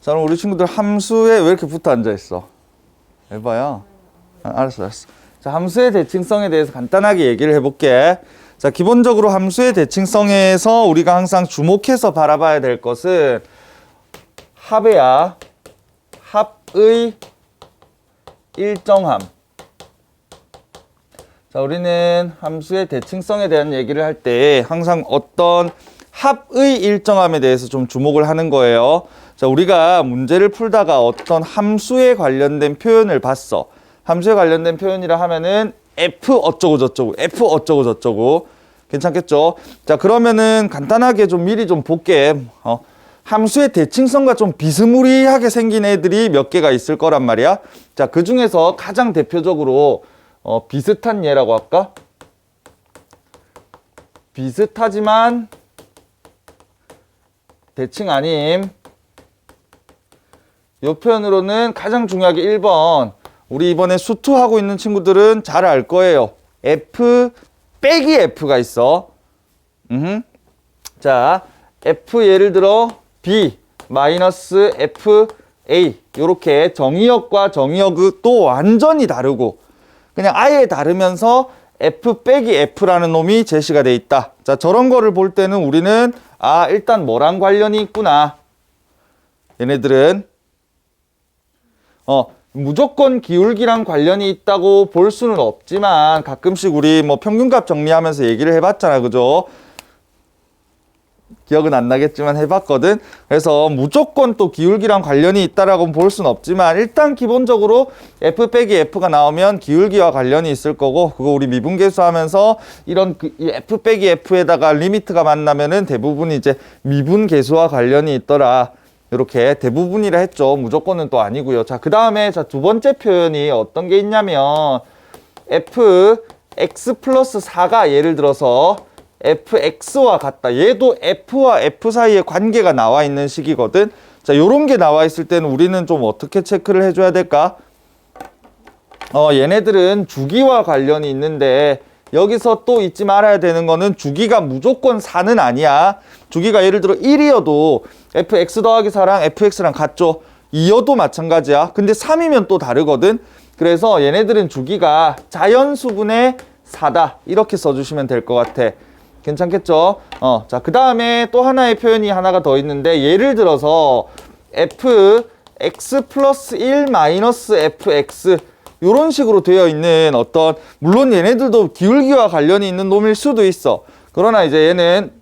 자, 그럼 우리 친구들 함수에 왜 이렇게 붙어 앉아 있어? 해봐요. 아, 알았어, 알았어. 자, 함수의 대칭성에 대해서 간단하게 얘기를 해볼게. 자, 기본적으로 함수의 대칭성에서 우리가 항상 주목해서 바라봐야 될 것은 합이야. 합의 일정함. 자, 우리는 함수의 대칭성에 대한 얘기를 할 때 항상 어떤 합의 일정함에 대해서 좀 주목을 하는 거예요. 자, 우리가 문제를 풀다가 어떤 함수에 관련된 표현을 봤어. 함수에 관련된 표현이라 하면은 f 어쩌고 저쩌고, f 어쩌고 저쩌고. 괜찮겠죠? 자, 그러면은 간단하게 좀 미리 좀 볼게. 어, 함수의 대칭성과 좀 비스무리하게 생긴 애들이 몇 개가 있을 거란 말이야. 자, 그 중에서 가장 대표적으로 어, 비슷한 예라고 할까? 비슷하지만 대칭 아님. 이 표현으로는 가장 중요하게 1번. 우리 이번에 수투하고 있는 친구들은 잘 알 거예요. F 빼기 F가 있어. 음. 자, F 예를 들어 B 마이너스 F A 요렇게 정의역과 정의역도 완전히 다르고 그냥 아예 다르면서 F 빼기 F라는 놈이 제시가 돼 있다. 자, 저런 거를 볼 때는 우리는 아, 일단 뭐랑 관련이 있구나. 얘네들은 어, 무조건 기울기랑 관련이 있다고 볼 수는 없지만 가끔씩 우리 뭐 평균값 정리하면서 얘기를 해봤잖아. 그죠? 기억은 안 나겠지만 해봤거든. 그래서 무조건 또 기울기랑 관련이 있다라고 볼 수는 없지만 일단 기본적으로 f 빼기 f가 나오면 기울기와 관련이 있을 거고 그거 우리 미분계수 하면서 이런 그이 f 빼기 f에다가 리미트가 만나면은 대부분 이제 미분계수와 관련이 있더라. 이렇게 대부분이라 했죠. 무조건은 또 아니고요. 자, 그 다음에 자 두 번째 표현이 어떤 게 있냐면 f x 플러스 4가 예를 들어서 fx와 같다. 얘도 f와 f 사이에 관계가 나와 있는 식이거든. 자, 요런 게 나와 있을 때는 우리는 좀 어떻게 체크를 해줘야 될까? 어, 얘네들은 주기와 관련이 있는데 여기서 또 잊지 말아야 되는 거는 주기가 무조건 4는 아니야. 주기가 예를 들어 1이어도 fx 더하기 4랑 fx랑 같죠. 2여도 마찬가지야. 근데 3이면 또 다르거든. 그래서 얘네들은 주기가 자연수분의 4다. 이렇게 써주시면 될 것 같아. 괜찮겠죠? 어, 자, 그 다음에 또 하나의 표현이 하나가 더 있는데, 예를 들어서, f, x 플러스 1 마이너스 fx, 요런 식으로 되어 있는 어떤, 물론 얘네들도 기울기와 관련이 있는 놈일 수도 있어. 그러나 이제 얘는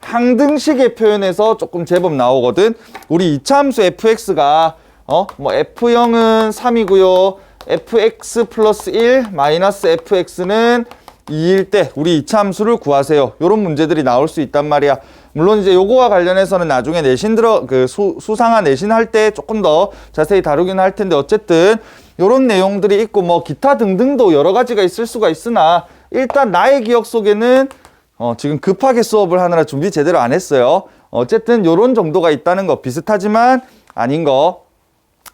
항등식의 표현에서 조금 제법 나오거든. 우리 이차함수 fx가 어, 뭐 f0은 3이고요. fx 플러스 1 마이너스 fx는 2일 때 우리 이차함수를 구하세요. 요런 문제들이 나올 수 있단 말이야. 물론 이제 요거와 관련해서는 나중에 내신 들어 그 수, 수상화 내신 할 때 조금 더 자세히 다루긴 할 텐데 어쨌든 요런 내용들이 있고 뭐 기타 등등도 여러 가지가 있을 수가 있으나 일단 나의 기억 속에는 어, 지금 급하게 수업을 하느라 준비 제대로 안 했어요. 어쨌든 요런 정도가 있다는 거 비슷하지만 아닌 거.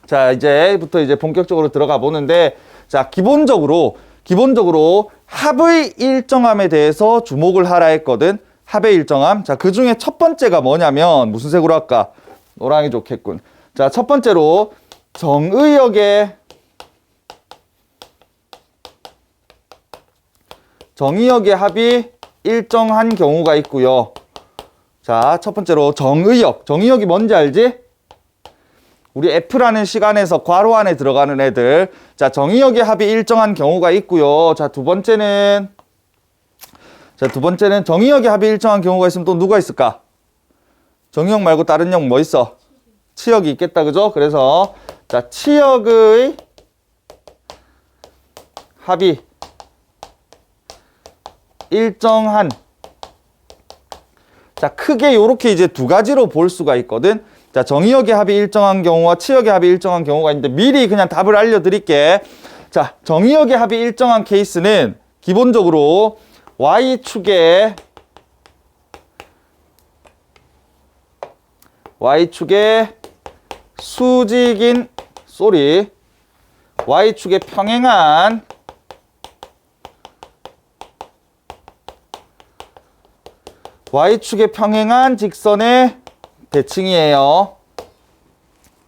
자, 이제부터 이제 본격적으로 들어가 보는데 자, 기본적으로 기본적으로 합의 일정함에 대해서 주목을 하라 했거든. 합의 일정함. 자, 그 중에 첫 번째가 뭐냐면 무슨 색으로 할까? 노랑이 좋겠군. 자, 첫 번째로 정의역의 정의역의 합이 일정한 경우가 있고요. 자, 첫 번째로 정의역. 정의역이 뭔지 알지? 우리 F라는 시간에서 괄호 안에 들어가는 애들. 자, 정의역의 합이 일정한 경우가 있고요. 자, 두 번째는 자, 두 번째는 정의역의 합이 일정한 경우가 있으면 또 누가 있을까? 정의역 말고 다른 역 뭐 있어? 치역이 있겠다. 그죠? 그래서 자, 치역의 합이 일정한 자 크게 요렇게 이제 두 가지로 볼 수가 있거든 자 정의역의 합이 일정한 경우와 치역의 합이 일정한 경우가 있는데 미리 그냥 답을 알려드릴게 자 정의역의 합이 일정한 케이스는 기본적으로 y축의 y축의 수직인 쏘리 y축의 평행한 y축에 평행한 직선의 대칭이에요.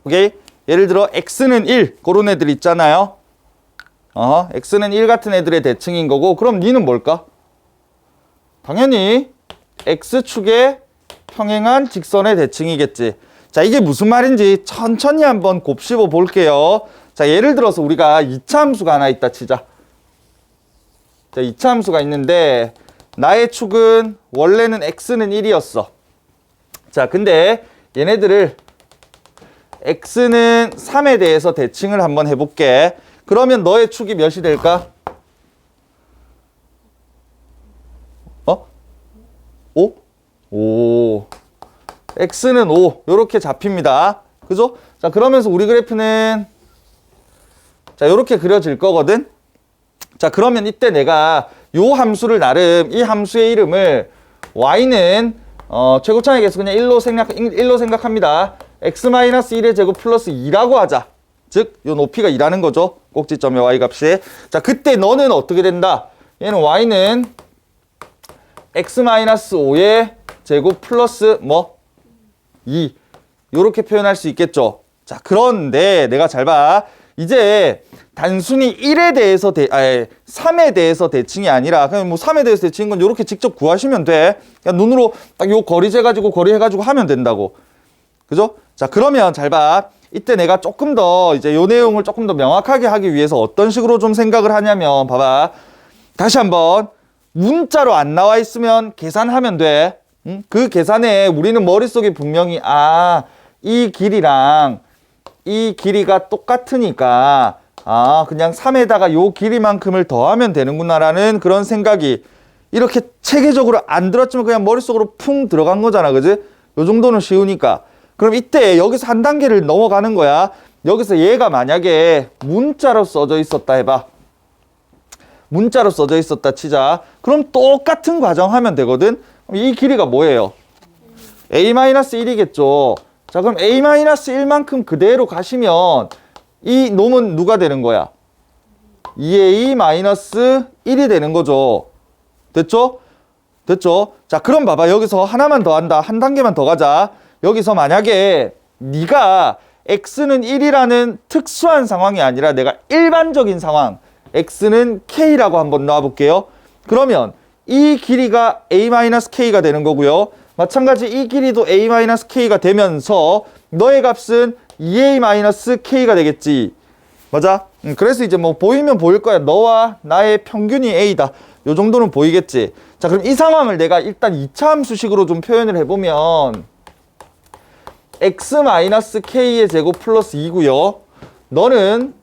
오케이? 예를 들어 x는 1 그런 애들 있잖아요. 어, x는 1 같은 애들의 대칭인 거고 그럼 니는 뭘까? 당연히 x축에 평행한 직선의 대칭이겠지. 자, 이게 무슨 말인지 천천히 한번 곱씹어 볼게요. 자, 예를 들어서 우리가 이차 함수가 하나 있다 치자. 자, 이차 함수가 있는데 나의 축은 원래는 x는 1이었어. 자, 근데 얘네들을 x는 3에 대해서 대칭을 한번 해볼게. 그러면 너의 축이 몇이 될까? 5? 오. x는 5. 요렇게 잡힙니다. 그죠? 자, 그러면서 우리 그래프는 자, 요렇게 그려질 거거든. 자, 그러면 이때 내가 요 함수를 나름 이 함수의 이름을 y는 어, 최고차의 개수 그냥 1로 생각 1로 생각합니다. x-1의 제곱 플러스 2라고 하자. 즉, 요 높이가 2라는 거죠. 꼭지점의 y 값이. 자, 그때 너는 어떻게 된다? 얘는 y는 x-5의 제곱 플러스 뭐? 2. 요렇게 표현할 수 있겠죠. 자, 그런데 내가 잘 봐. 이제 단순히 1에 대해서 대, 아니, 3에 대해서 대칭이 아니라 그냥 뭐 3에 대해서 대칭인 건 요렇게 직접 구하시면 돼. 그냥 눈으로 딱 요 거리 재 가지고 거리 해 가지고 하면 된다고. 그죠? 자, 그러면 잘 봐. 이때 내가 조금 더 이제 요 내용을 조금 더 명확하게 하기 위해서 어떤 식으로 좀 생각을 하냐면 봐봐. 다시 한번 문자로 안 나와 있으면 계산하면 돼. 응? 그 계산에 우리는 머릿속에 분명히 아, 이 길이랑 이 길이가 똑같으니까 아, 그냥 3에다가 요 길이만큼을 더하면 되는구나라는 그런 생각이 이렇게 체계적으로 안 들었지만 그냥 머릿속으로 풍 들어간 거잖아. 그지? 요 정도는 쉬우니까. 그럼 이때 여기서 한 단계를 넘어가는 거야. 여기서 얘가 만약에 문자로 써져 있었다 해봐. 문자로 써져 있었다 치자. 그럼 똑같은 과정 하면 되거든. 이 길이가 뭐예요? a-1이겠죠. 자, 그럼 a-1만큼 그대로 가시면 이 놈은 누가 되는 거야? 2a-1이 되는 거죠. 됐죠? 됐죠? 자, 그럼 봐봐. 여기서 하나만 더 한다. 한 단계만 더 가자. 여기서 만약에 네가 x는 1이라는 특수한 상황이 아니라 내가 일반적인 상황 x는 k라고 한번 놔볼게요. 그러면 이 길이가 a-k가 되는 거고요. 마찬가지 이 길이도 a-k가 되면서 너의 값은 2a-k가 되겠지. 맞아? 음, 그래서 이제 뭐 보이면 보일 거야. 너와 나의 평균이 a다. 요 정도는 보이겠지. 자, 그럼 이 상황을 내가 일단 2차 함수식으로 좀 표현을 해보면 x-k의 제곱 플러스 2고요. 너는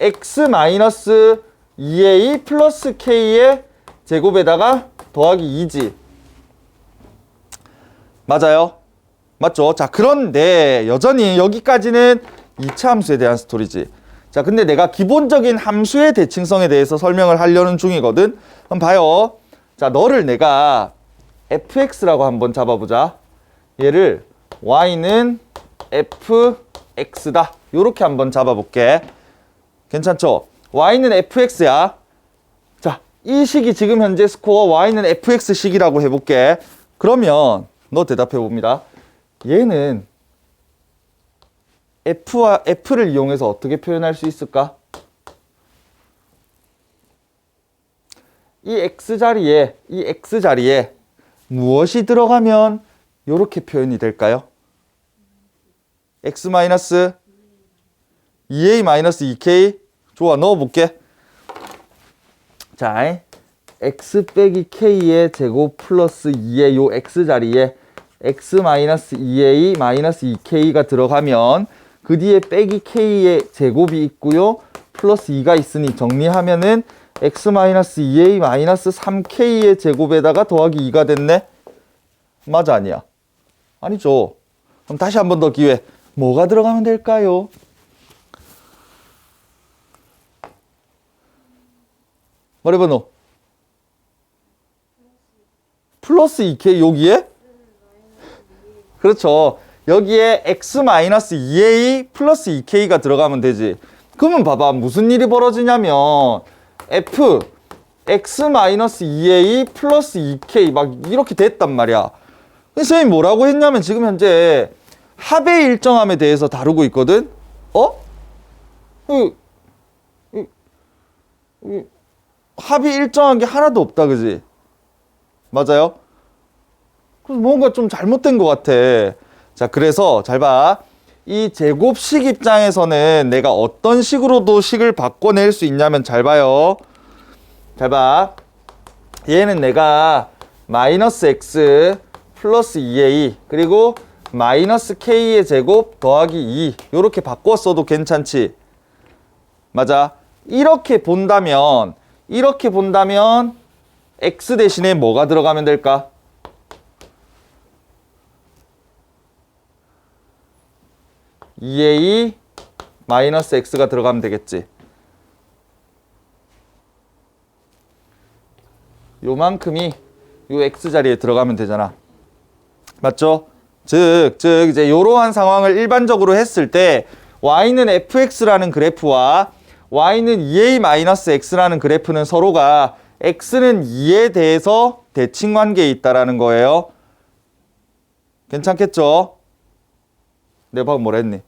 x-2a 플러스 k의 제곱에다가 더하기 2지. 맞아요? 맞죠? 자, 그런데 여전히 여기까지는 2차 함수에 대한 스토리지. 자, 근데 내가 기본적인 함수의 대칭성에 대해서 설명을 하려는 중이거든. 그럼 봐요. 자, 너를 내가 fx라고 한번 잡아보자. 얘를 y는 fx다. 요렇게 한번 잡아볼게. 괜찮죠? y는 fx야. 자, 이 식이 지금 현재 스코어 y는 fx 식이라고 해볼게. 그러면 너 대답해 봅니다. 얘는 f와 f를 이용해서 어떻게 표현할 수 있을까? 이 x 자리에 이 x 자리에 무엇이 들어가면 이렇게 표현이 될까요? x 마이너스 2a 마이너스 2k 좋아 넣어볼게. 자, x 빼기 k의 제곱 플러스 2의 요 x 자리에 x 마이너스 2a 마이너스 2k가 들어가면 그 뒤에 빼기 k의 제곱이 있고요. 플러스 2가 있으니 정리하면은 x 마이너스 2a 마이너스 3k의 제곱에다가 더하기 2가 됐네. 맞아 아니야? 아니죠. 그럼 다시 한 번 더 기회. 뭐가 들어가면 될까요? 말해봐 너. 플러스 2k 여기에? 그렇죠. 여기에 x-2a 플러스 2k가 들어가면 되지. 그러면 봐봐. 무슨 일이 벌어지냐면 f x-2a 플러스 2k 막 이렇게 됐단 말이야. 선생님이 뭐라고 했냐면 지금 현재 합의 일정함에 대해서 다루고 있거든? 어? 이, 이, 이, 합의 일정한 게 하나도 없다, 그지? 맞아요? 그래서 뭔가 좀 잘못된 것 같아. 자, 그래서 잘 봐. 이 제곱식 입장에서는 내가 어떤 식으로도 식을 바꿔낼 수 있냐면 잘 봐요. 잘 봐. 얘는 내가 마이너스 x 플러스 2a 그리고 마이너스 k의 제곱 더하기 2 이렇게 바꿨어도 괜찮지. 맞아. 이렇게 본다면 이렇게 본다면 x 대신에 뭐가 들어가면 될까? 이 a 마이너스 x가 들어가면 되겠지. 요만큼이 요 x 자리에 들어가면 되잖아. 맞죠? 즉, 즉 이제 이러한 상황을 일반적으로 했을 때 y는 fx라는 그래프와 y는 2a-x라는 그래프는 서로가 x는 2에 대해서 대칭 관계에 있다라는 거예요. 괜찮겠죠? 내 방금 뭐라 했니?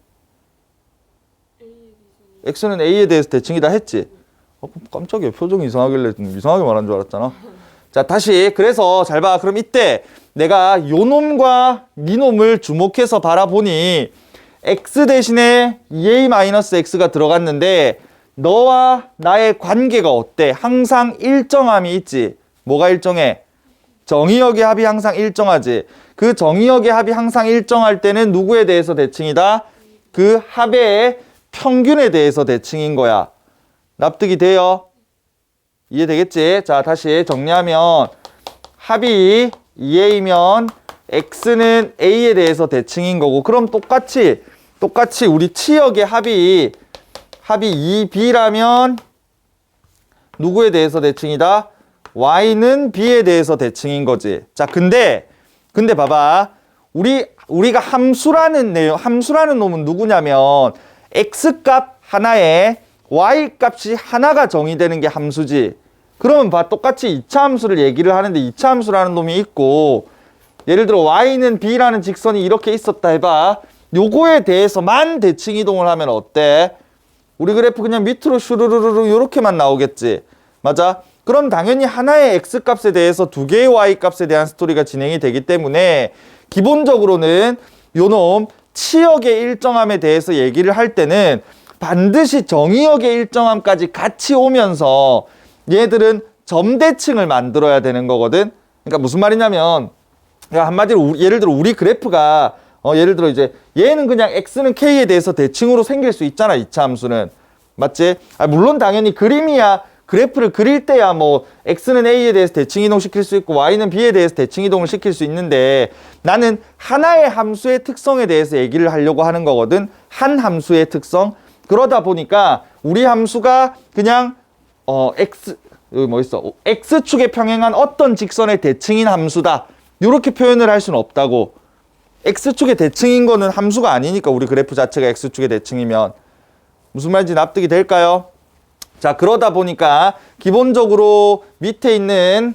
x는 a에 대해서 대칭이다 했지? 어, 깜짝이야. 표정이 이상하길래 좀 이상하게 말한 줄 알았잖아. 자, 다시. 그래서 잘 봐. 그럼 이때 내가 요 놈과 니 놈을 주목해서 바라보니 x 대신에 2a-x가 들어갔는데 너와 나의 관계가 어때? 항상 일정함이 있지. 뭐가 일정해? 정의역의 합이 항상 일정하지. 그 정의역의 합이 항상 일정할 때는 누구에 대해서 대칭이다? 그 합의 평균에 대해서 대칭인 거야. 납득이 돼요? 이해되겠지? 자, 다시 정리하면 합이 2a면 x는 a에 대해서 대칭인 거고 그럼 똑같이 똑같이 우리 치역의 합이 합이 2b라면 누구에 대해서 대칭이다? y는 b에 대해서 대칭인 거지. 자, 근데 근데 봐봐. 우리 우리가 함수라는 내용 함수라는 놈은 누구냐면 x 값 하나에 y 값이 하나가 정의되는 게 함수지. 그러면 봐 똑같이 2차 함수를 얘기를 하는데 2차 함수라는 놈이 있고 예를 들어 y는 b라는 직선이 이렇게 있었다 해봐. 요거에 대해서만 대칭 이동을 하면 어때? 우리 그래프 그냥 밑으로 슈르르르 요렇게만 나오겠지. 맞아? 그럼 당연히 하나의 x 값에 대해서 두 개의 y 값에 대한 스토리가 진행이 되기 때문에 기본적으로는 요놈 치역의 일정함에 대해서 얘기를 할 때는 반드시 정의역의 일정함까지 같이 오면서 얘들은 점대칭을 만들어야 되는 거거든. 그러니까 무슨 말이냐면 한마디로 우- 예를 들어 우리 그래프가 어 예를 들어 이제 얘는 그냥 x는 k에 대해서 대칭으로 생길 수 있잖아. 이차 함수는. 맞지? 아, 물론 당연히 그림이야 그래프를 그릴 때야 뭐 x는 a에 대해서 대칭 이동시킬 수 있고 y는 b에 대해서 대칭 이동을 시킬 수 있는데 나는 하나의 함수의 특성에 대해서 얘기를 하려고 하는 거거든. 한 함수의 특성. 그러다 보니까 우리 함수가 그냥 어 x 여기 뭐 있어? x축에 평행한 어떤 직선의 대칭인 함수다. 이렇게 표현을 할 수는 없다고. X축의 대칭인 거는 함수가 아니니까 우리 그래프 자체가 x축의 대칭이면 무슨 말인지 납득이 될까요? 자, 그러다 보니까 기본적으로 밑에 있는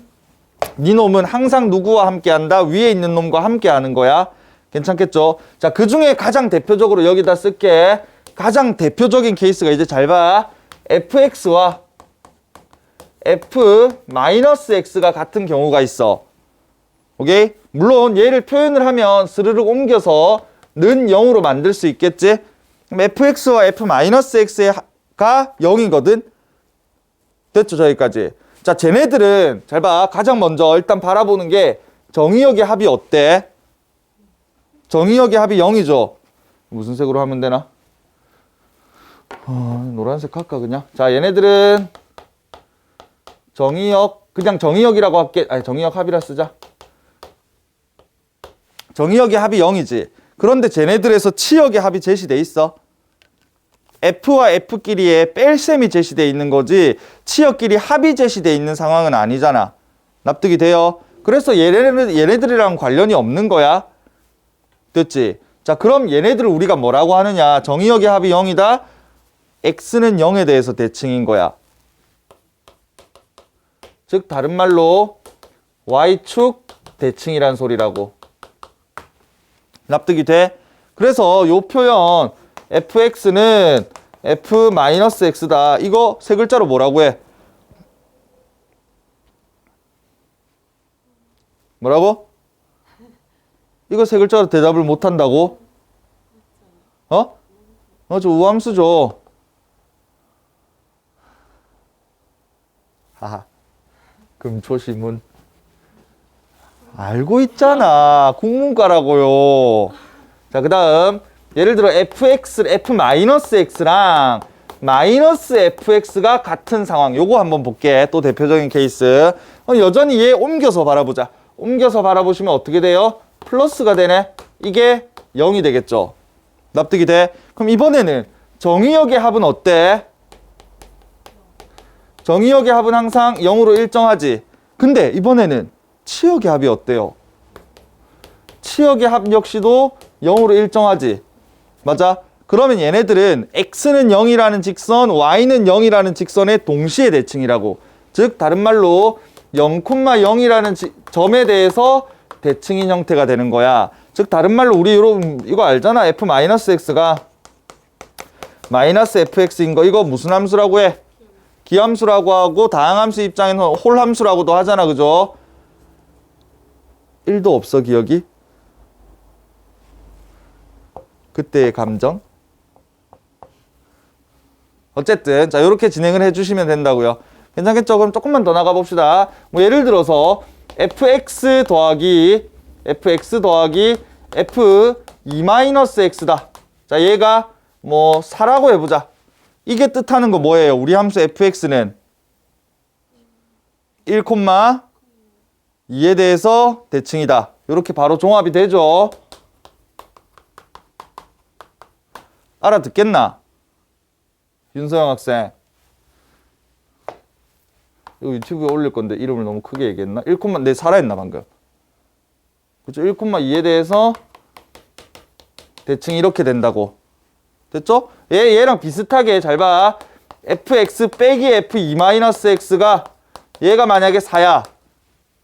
니 놈은 항상 누구와 함께 한다? 위에 있는 놈과 함께 하는 거야. 괜찮겠죠? 자, 그 중에 가장 대표적으로 여기다 쓸게. 가장 대표적인 케이스가 이제 잘 봐. fx와 f-x가 같은 경우가 있어. 오케이? 물론 얘를 표현을 하면 스르륵 옮겨서 는 0으로 만들 수 있겠지? 그럼 fx와 f-x가 0이거든? 됐죠, 저기까지. 자, 쟤네들은, 잘 봐. 가장 먼저 일단 바라보는 게 정의역의 합이 어때? 정의역의 합이 0이죠? 무슨 색으로 하면 되나? 어, 노란색 할까, 그냥? 자, 얘네들은 정의역, 그냥 정의역이라고 할게. 아니, 정의역 합이라 쓰자. 정의역의 합이 0이지. 그런데 쟤네들에서 치역의 합이 제시돼 있어. F와 F끼리의 뺄셈이 제시돼 있는 거지 치역끼리 합이 제시돼 있는 상황은 아니잖아. 납득이 돼요? 그래서 얘네들, 얘네들이랑 관련이 없는 거야. 됐지? 자, 그럼 얘네들을 우리가 뭐라고 하느냐? 정의역의 합이 0이다. X는 0에 대해서 대칭인 거야. 즉, 다른 말로 Y축 대칭이란 소리라고. 납득이 돼? 그래서 요 표현 fx는 f-x다. 이거 세 글자로 뭐라고 해? 뭐라고? 이거 세 글자로 대답을 못 한다고? 어? 어, 저 우함수죠. 하하. 금초시문. 알고 있잖아. 국문과라고요. 자, 그 다음. 예를 들어 fx, f-x랑 마이너스 fx가 같은 상황. 요거 한번 볼게. 또 대표적인 케이스. 어, 여전히 얘 옮겨서 바라보자. 옮겨서 바라보시면 어떻게 돼요? 플러스가 되네. 이게 0이 되겠죠. 납득이 돼? 그럼 이번에는 정의역의 합은 어때? 정의역의 합은 항상 0으로 일정하지. 근데 이번에는 치역의 합이 어때요? 치역의 합 역시도 0으로 일정하지. 맞아? 그러면 얘네들은 x는 0이라는 직선, y는 0이라는 직선의 동시에 대칭이라고. 즉 다른 말로 0,0이라는 점에 대해서 대칭인 형태가 되는 거야. 즉 다른 말로 우리 여러분 이거 알잖아. f-x가 마이너스 fx인 거 이거 무슨 함수라고 해? 기함수라고 하고 다항함수 입장에는 홀함수라고도 하잖아. 그죠? 1도 없어 기억이? 그때의 감정? 어쨌든 자 이렇게 진행을 해주시면 된다고요. 괜찮겠죠? 그럼 조금만 더 나가 봅시다. 뭐 예를 들어서 fx 더하기 fx 더하기 f 2-x다. 자 얘가 뭐 4라고 해보자. 이게 뜻하는 거 뭐예요? 우리 함수 fx는 1,2에 대해서 대칭이다. 이렇게 바로 종합이 되죠. 알아듣겠나? 윤서영 학생. 이거 유튜브에 올릴 건데 이름을 너무 크게 얘기했나? 1콤마 내 살아있나 방금? 그죠? 1콤마 2에 대해서 대칭 이렇게 된다고. 됐죠? 얘 얘랑 비슷하게 잘 봐. fx 빼기 f2-x가 얘가 만약에 4야.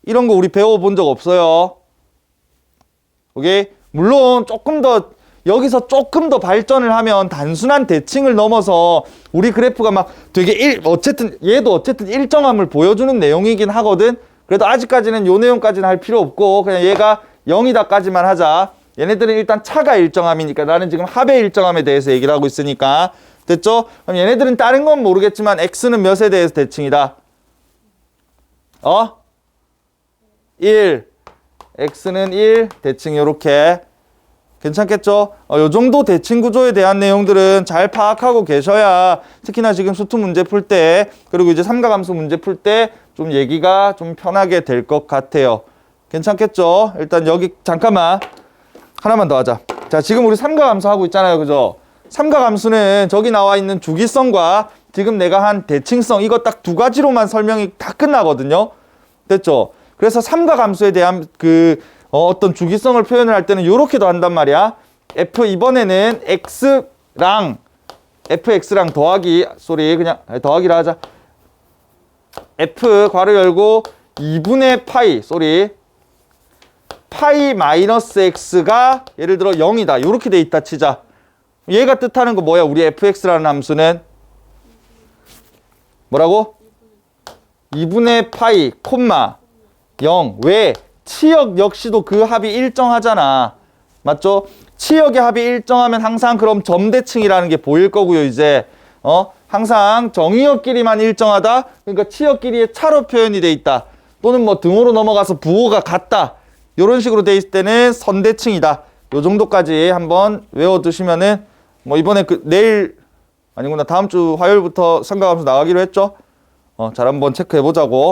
이런 거 우리 배워본 적 없어요. 오케이? 물론 조금 더 여기서 조금 더 발전을 하면 단순한 대칭을 넘어서 우리 그래프가 막 되게 일 어쨌든 얘도 어쨌든 일정함을 보여주는 내용이긴 하거든. 그래도 아직까지는 요 내용까지는 할 필요 없고 그냥 얘가 0이다까지만 하자. 얘네들은 일단 차가 일정함이니까 나는 지금 합의 일정함에 대해서 얘기를 하고 있으니까 됐죠? 그럼 얘네들은 다른 건 모르겠지만 x는 몇에 대해서 대칭이다. 어? 1. x는 1. 대칭 요렇게. 괜찮겠죠? 어, 요 정도 대칭 구조에 대한 내용들은 잘 파악하고 계셔야 특히나 지금 수투 문제 풀 때 그리고 이제 삼각함수 문제 풀 때 좀 얘기가 좀 편하게 될 것 같아요. 괜찮겠죠? 일단 여기 잠깐만 하나만 더 하자. 자, 지금 우리 삼각함수 하고 있잖아요. 그죠? 삼각함수는 저기 나와 있는 주기성과 지금 내가 한 대칭성 이거 딱 두 가지로만 설명이 다 끝나거든요. 됐죠? 그래서 삼각함수에 대한 그 어, 어떤 주기성을 표현을 할 때는 이렇게도 한단 말이야. f 이번에는 x랑 fx랑 더하기 쏘리 그냥 더하기라 하자. f 괄호 열고 2분의 파이 쏘리 파이 마이너스 x가 예를 들어 0이다. 이렇게 돼 있다 치자. 얘가 뜻하는 거 뭐야? 우리 fx라는 함수는 뭐라고? 2분의 파이 콤마 0. 왜? 치역 역시도 그 합이 일정하잖아. 맞죠? 치역의 합이 일정하면 항상 그럼 점대칭이라는 게 보일 거고요, 이제. 어? 항상 정의역끼리만 일정하다. 그러니까 치역끼리의 차로 표현이 돼 있다. 또는 뭐 등호로 넘어가서 부호가 같다. 이런 식으로 돼 있을 때는 선대칭이다. 요 정도까지 한번 외워두시면은 뭐 이번에 그 내일 아니구나 다음 주 화요일부터 삼각함수 나가기로 했죠. 어, 잘 한번 체크해 보자고.